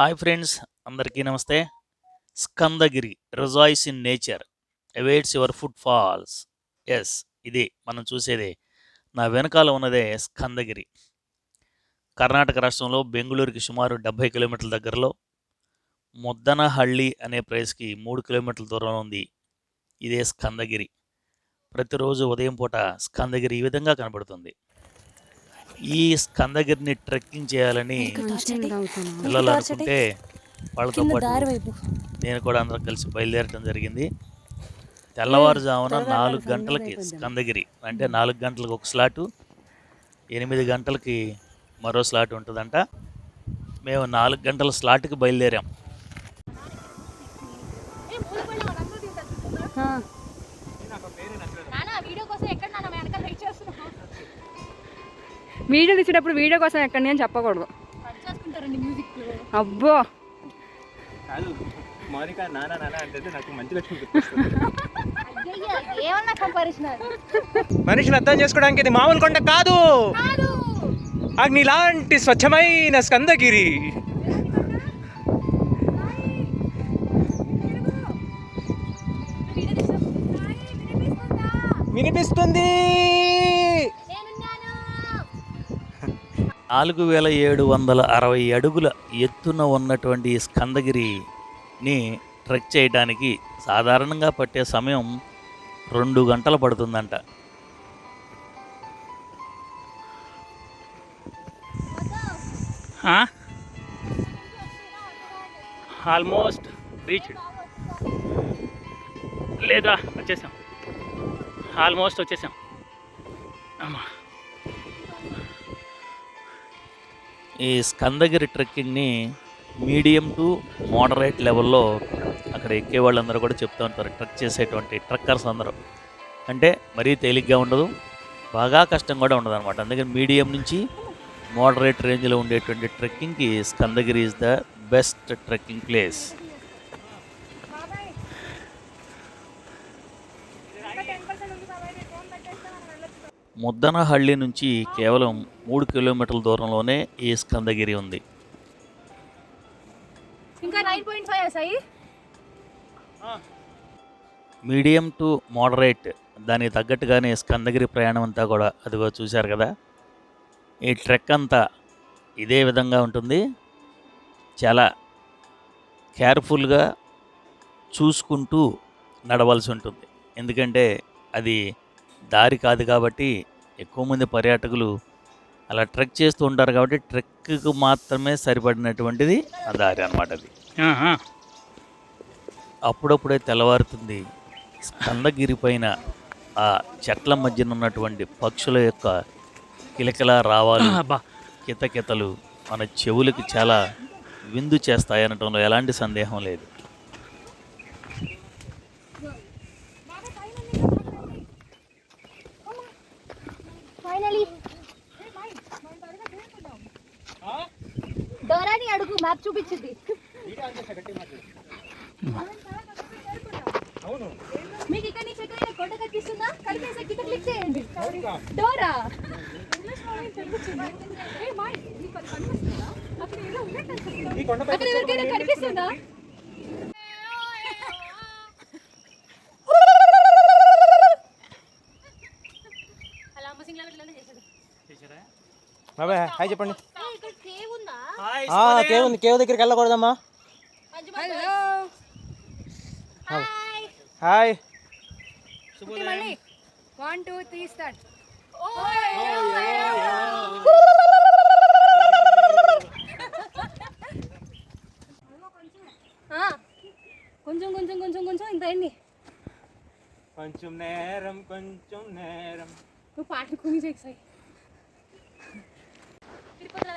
Hi friends అందరికీ నమస్తే. Skandagiri rejoice in nature awaits your foot falls yes ఇది మనం చూసేది. నా వెనకాల ఉన్నదే స్కందగిరి. కర్ణాటక రాష్ట్రంలో బెంగళూరుకి సుమారు డెబ్భై కిలోమీటర్ల దగ్గరలో ముద్దనహళ్ళి అనే ప్లేస్కి మూడు కిలోమీటర్ల దూరంలో ఉంది ఇదే స్కందగిరి. ప్రతిరోజు ఉదయం పూట స్కందగిరి ఈ విధంగా కనబడుతుంది. ఈ స్కందగిరిని ట్రెక్కింగ్ చేయాలని పిల్లలు అనుకుంటే వాళ్ళతో పాటు నేను కూడా అందరం కలిసి బయలుదేరటం జరిగింది. తెల్లవారుజామున నాలుగు గంటలకి స్కందగిరి అంటే నాలుగు గంటలకు ఒక స్లాటు ఎనిమిది గంటలకి మరో స్లాట్ ఉంటుందంట. మేము నాలుగు గంటల స్లాట్కి బయలుదేరాం. ఆ, నానా వీడియో కోసం ఎక్కడ వీడియో తీసేటప్పుడు వీడియో కోసం ఎక్కడి అని చెప్పకూడదు. అబ్బో. మనిషిని అర్థం చేసుకోవడానికి ఇది మామూలు కొండ కాదు. కాదు. అగ్ని లాంటి స్వచ్ఛమైన స్కందగిరి. వినిపిస్తుంది. నాలుగు వేల ఏడు వందల అరవై అడుగుల ఎత్తున ఉన్నటువంటి స్కందగిరిని ట్రెక్ చేయడానికి సాధారణంగా పట్టే సమయం రెండు గంటలు పడుతుందంట. ఆల్మోస్ట్ రీచ్డ్ లేదా వచ్చేసాం. ఆల్మోస్ట్ వచ్చేసాం. అమ్మా. ఈ స్కందగిరి ట్రెక్కింగ్ని మీడియం టు మోడరేట్ లెవెల్లో అక్కడ ఎక్కే వాళ్ళందరూ కూడా చెప్తూ ఉంటారు. ట్రెక్ చేసేటువంటి ట్రక్కర్స్ అందరూ. అంటే మరీ తేలిగ్గా ఉండదు. బాగా కష్టం కూడా ఉండదు అనమాట అందుకని మీడియం నుంచి మోడరేట్ రేంజ్లో ఉండేటువంటి ట్రెక్కింగ్కి Skandagiri is the best trekking place. Muddenahalli నుంచి కేవలం మూడు కిలోమీటర్ల దూరంలోనే ఈ స్కందగిరి ఉంది. ఇంకా nine point five Sai? Medium to moderate దానికి తగ్గట్టుగానే స్కందగిరి ప్రయాణం అంతా కూడా అదిగో చూశారు కదా? ఈ ట్రెక్ అంతా ఇదే విధంగా ఉంటుంది. చాలా కేర్ఫుల్గా చూసుకుంటూ నడవలసి ఉంటుంది. ఎందుకంటే అది దారి కాదు కాబట్టి ఎక్కువ మంది పర్యాటకులు అలా ట్రెక్ చేస్తూ ఉంటారు కాబట్టి ట్రెక్కు మాత్రమే సరిపడినటువంటిది ఆ దారి అన్నమాట అది. అప్పుడప్పుడే తెల్లవారుతుంది. స్కందగిరి పైన ఆ చెట్ల మధ్యన ఉన్నటువంటి పక్షుల యొక్క కిలకిల రావాలు కితకితలు మన చెవులకి చాలా విందు చేస్తాయి అనటంలో ఎలాంటి సందేహం లేదు. డోరాని అడుగు మ్యాప్ చూపించింది. మీకు ఇక్కడ నుంచి ఎక్కడైనా కొండ కనిపిస్తుందా? కనిపిస్తే కింద క్లిక్ చేయండి. డోరా. అక్కడ ఎవరికైనా కనిపిస్తుందా? బాబాయ్ హాయ్ చెప్పండి ఏయ్, ఇక్కడ కేవ్ ఉందా ఆ, కేవ్ కేవ్ దగ్గరికి వెళ్ళకూడదమ్మా. Hello hi one two three start కొంచెం కొంచెం కొంచెం కొంచెం ఇంత అయింది. కొంచెం నేరం కొంచెం నేరం. నువ్వు పాటలు కొని చేసాయి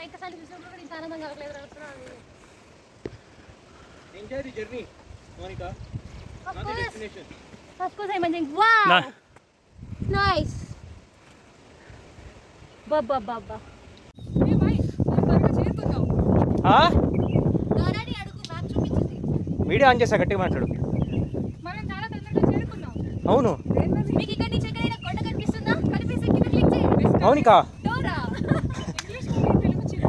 వెంకసారి చూసినప్పుడు కూడా ఇంత ఆనందంగా అవ్వలేదు enjoy the journey Mounika Of course, destination of course, I'm amazing. Wow, nice. డోరాని అడుగు మ్యాప్ చూపించింది. వీడియో ఆన్ చేసా గట్టిగా మాట్లాడు. మనం చాలా తొందరగా చేరుకున్నాం. అవును. మీకు ఇక్కడ నుంచి ఎక్కడైనా కొండ కనిపిస్తుందా కనిపిస్తే కింద క్లిక్ చేయండి మౌనిక డోరా ఇంగ్లీష్ తెలుగు చిన్న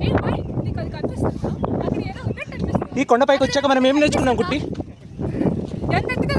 ఏ బాయ్ నీకు అది కనిపిస్తుందా అక్కడ ఏదో ఉంది ఈ కొండపైకి వచ్చాక మనం ఏం నేర్చుకున్నాం గుట్టి? ఎంత ఎత్తుగా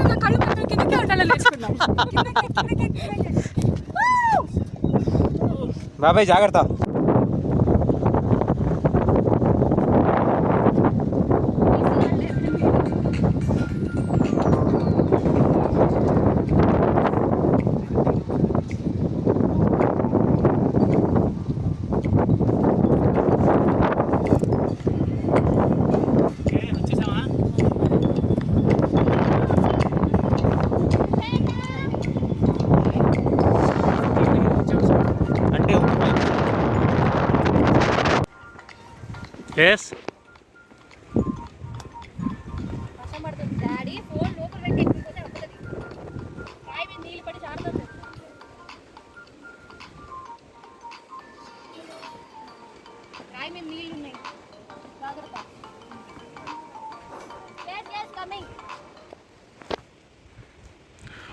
coming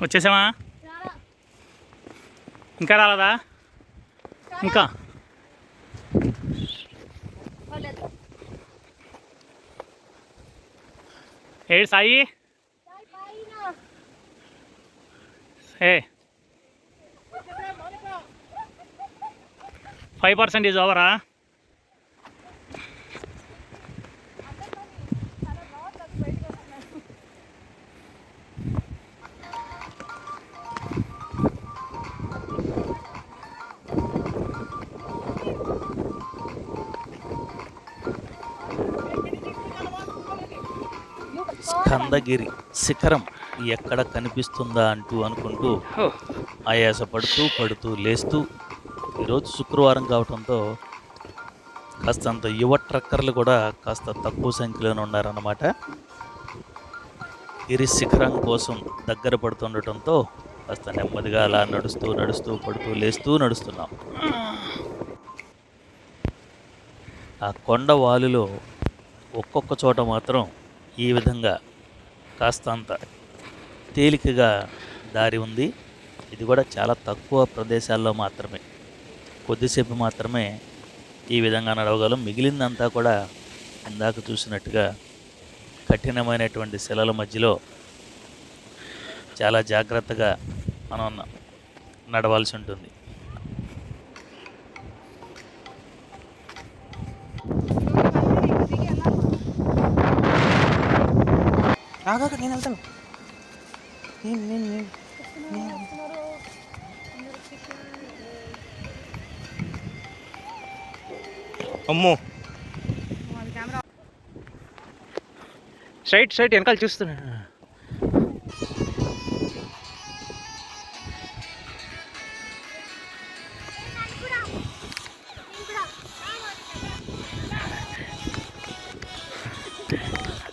వచ్చేసామా? ఇంకా రాలేదా? ఇంకా. ఏడు Sai a five percent is ఓవరా Skandagiri శిఖరం ఎక్కడ కనిపిస్తుందా అంటూ అనుకుంటూ ఆయాస పడుతూ పడుతూ లేస్తూ ఈరోజు శుక్రవారం కావడంతో కాస్తంత యువ ట్రక్కర్లు కూడా కాస్త తక్కువ సంఖ్యలోనే ఉన్నారన్నమాట. గిరి శిఖరం కోసం దగ్గర పడుతుండటంతో కాస్త నెమ్మదిగా అలా నడుస్తూ నడుస్తూ పడుతూ లేస్తూ నడుస్తున్నాం. ఆ కొండ వాలులో ఒక్కొక్క చోట మాత్రం ఈ విధంగా కాస్తంత తేలికగా దారి ఉంది. ఇది కూడా చాలా తక్కువ ప్రదేశాల్లో మాత్రమే. కొద్దిసేపు మాత్రమే ఈ విధంగా నడవగలం. మిగిలిందంతా కూడా ఇందాక చూసినట్టుగా కఠినమైనటువంటి శిలల మధ్యలో చాలా జాగ్రత్తగా మనం నడవాల్సి ఉంటుంది. ఆగాక నేను వెళ్తాను. నేను నేను నేను. అమ్మో. స్ట్రైట్ స్ట్రైట్ వెనకాల చూస్తున్నా.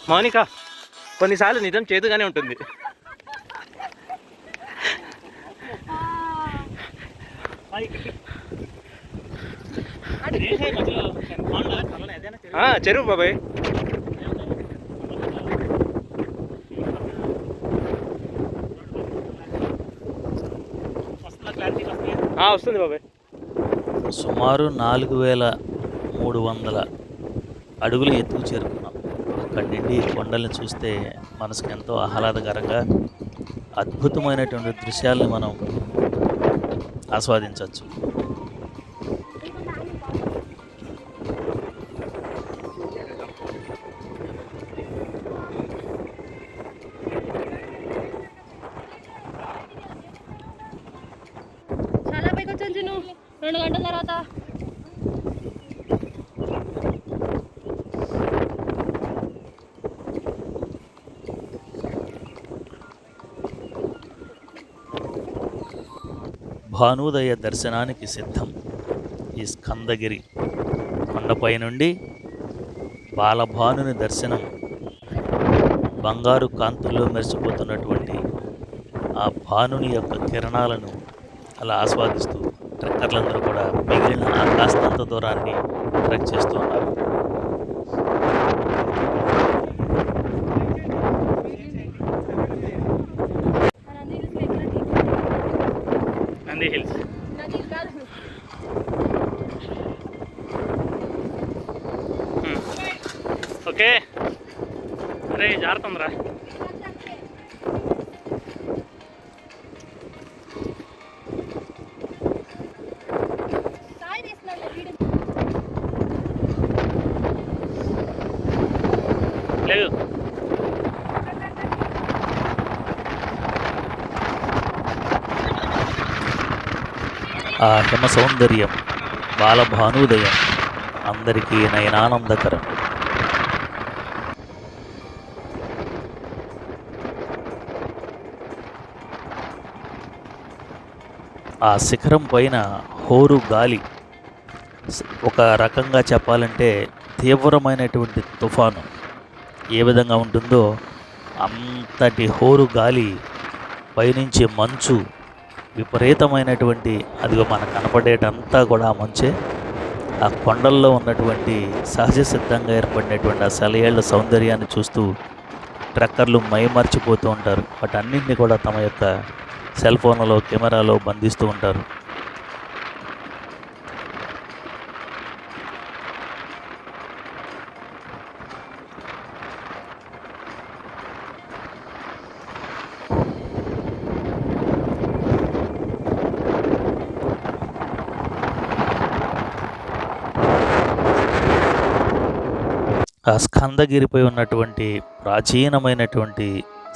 మౌనిక. కొన్నిసార్లు నిజం చేదుగానే ఉంటుంది. చెరువు బాబాయ్. వస్తుంది బాబాయ్. సుమారు నాలుగు వేల మూడు వందల అడుగులు ఎత్తుకు చేరుకున్నాం. అక్కడి నుండి కొండల్ని చూస్తే మనసుకు ఎంతో ఆహ్లాదకరంగా అద్భుతమైనటువంటి దృశ్యాల్ని మనం ఆస్వాదించవచ్చు చాలా పైకి వచ్చాను చిన్ను రెండు గంటల తర్వాత భానుదయ దర్శనానికి సిద్ధం. ఈ స్కందగిరి కొండపై నుండి బాలభానుని దర్శనం బంగారు కాంతుల్లో మెరిసిపోతున్నటువంటి ఆ భానుని యొక్క కిరణాలను అలా ఆస్వాదిస్తూ ట్రెక్కర్లందరూ కూడా మిగిలిన ఆ కాస్తంత దూరాన్ని ట్రెక్ చేస్తూ ఉన్నారు. రే లేదు. ఆ హిమ సౌందర్యం బాలభానుదయం అందరికీ నయనానందకరం. ఆ శిఖరం పైన హోరు గాలి ఒక రకంగా చెప్పాలంటే తీవ్రమైనటువంటి తుఫాను. ఏ విధంగా ఉంటుందో అంతటి హోరు గాలి పైనుంచి మంచు విపరీతమైనటువంటి అదిగో మనకు కనపడేటంతా కూడా మంచే. ఆ కొండల్లో ఉన్నటువంటి సహజ సిద్ధంగా ఏర్పడినటువంటి ఆ సెలయేళ్ళ సౌందర్యాన్ని చూస్తూ ట్రక్కర్లు మైమర్చిపోతూ ఉంటారు. వాటన్నింటినీ కూడా తమ యొక్క సెల్ ఫోన్లలో కెమెరాలో బంధిస్తూ ఉంటారు. ఆ స్కందగిరిపై ఉన్నటువంటి ప్రాచీనమైనటువంటి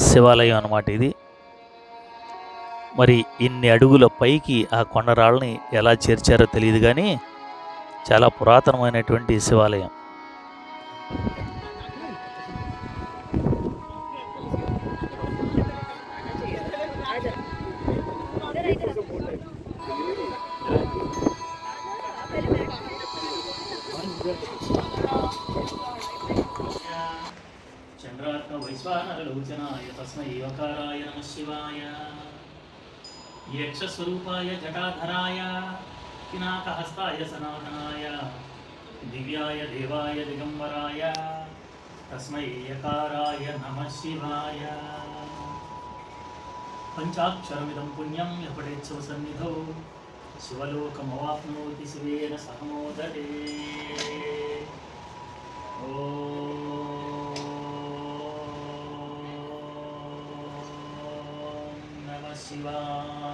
శివాలయం అన్నమాట ఇది. మరి ఇన్ని అడుగుల పైకి ఆ కొండరాళ్ళని ఎలా చేర్చారో తెలియదు కానీ చాలా పురాతనమైనటువంటి శివాలయం. यक्षस्वरूपाय जटाधराय पिनाकहस्ताय सनातनाय, दिव्याय देवाय दिगम्बराय तस्मै यकाराय नमः शिवाय। पञ्चाक्षरमिदं पुण्यं यः शिवलोकमवाप्नोति शिवेन सहमोदरे। ओ शिवा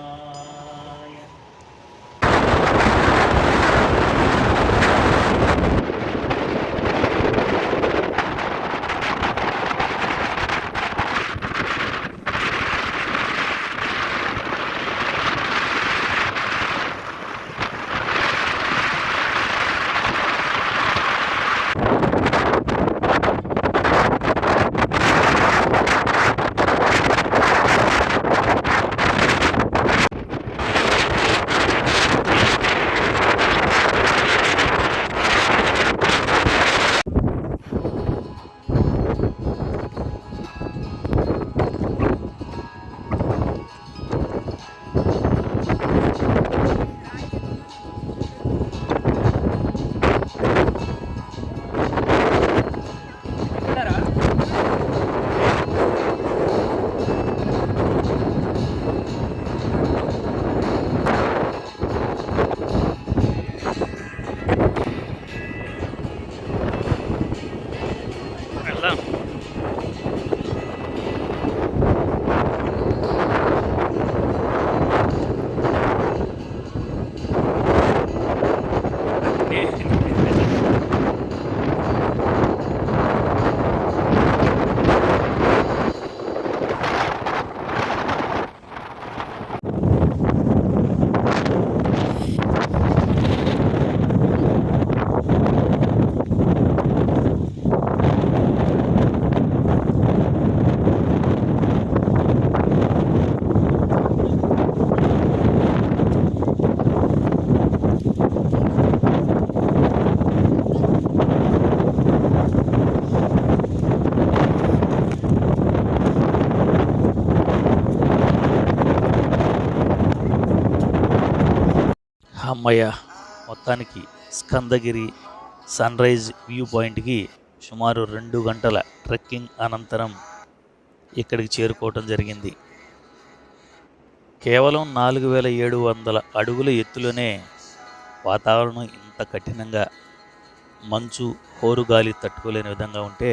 అయ్యా. మొత్తానికి స్కందగిరి సన్ రైజ్ వ్యూ పాయింట్కి సుమారు రెండు గంటల ట్రెక్కింగ్ అనంతరం ఇక్కడికి చేరుకోవటం జరిగింది. కేవలం నాలుగు వేల ఏడు వందల అడుగుల ఎత్తులోనే వాతావరణం ఇంత కఠినంగా మంచు హోరుగాలి తట్టుకోలేని విధంగా ఉంటే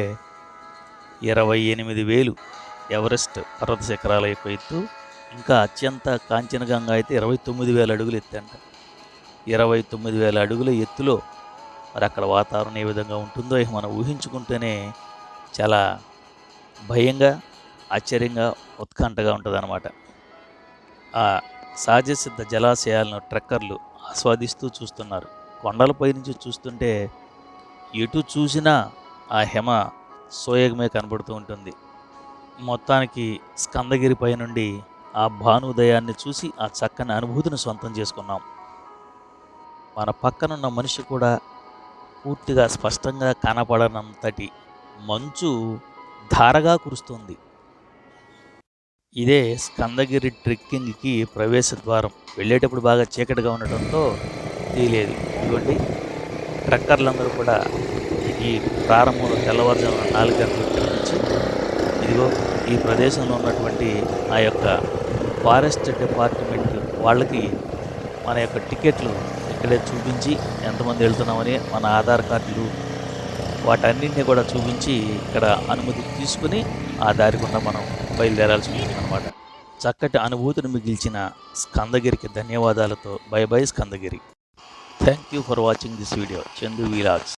ఇరవై ఎనిమిది వేలు ఎవరెస్ట్ పర్వత శిఖరాల యొక్క ఎత్తు ఇంకా అత్యంత కాంచనగంగా అయితే ఇరవై తొమ్మిది వేల అడుగులు ఎత్తంట ఇరవై తొమ్మిది వేల అడుగుల ఎత్తులో మరి అక్కడ వాతావరణం ఏ విధంగా ఉంటుందో మనం ఊహించుకుంటేనే చాలా భయంగా ఆశ్చర్యంగా ఉత్కంఠగా ఉంటుంది ఆ సహజ సిద్ధ జలాశయాలను ట్రెక్కర్లు ఆస్వాదిస్తూ చూస్తున్నారు. కొండలపై నుంచి చూస్తుంటే ఎటు చూసినా ఆ హిమ సోయగమే కనబడుతూ ఉంటుంది. మొత్తానికి స్కందగిరి పై నుండి ఆ భానుదయాన్ని చూసి ఆ చక్కని అనుభూతిని సొంతం చేసుకున్నాం. మన పక్కనున్న మనిషి కూడా పూర్తిగా స్పష్టంగా కనపడనంతటి మంచు ధారగా కురుస్తుంది. ఇదే స్కందగిరి ట్రెక్కింగ్కి ప్రవేశ ద్వారం. వెళ్ళేటప్పుడు బాగా చీకటిగా ఉండటంతో తెలియలేదు ఇదిగోండి ట్రక్కర్లందరూ కూడా ఈ ప్రారంభంలో తెల్లవారుజామున నాలుగు గంటల నుంచి ఇదిగో ఈ ప్రదేశంలో ఉన్నటువంటి ఆ యొక్క ఫారెస్ట్ డిపార్ట్మెంట్ వాళ్ళకి మన యొక్క టికెట్లు ఇక్కడే చూపించి ఎంతమంది వెళ్తున్నామని మన ఆధార్ కార్డులు వాటన్నింటినీ కూడా చూపించి ఇక్కడ అనుమతి తీసుకుని ఆ దారి గుండా మనం బయలుదేరాల్సి ఉంటుంది అనమాట చక్కటి అనుభూతిని మిగిల్చిన స్కందగిరికి ధన్యవాదాలతో bye bye Skandagiri. Thank you for watching this video Chandu vlogs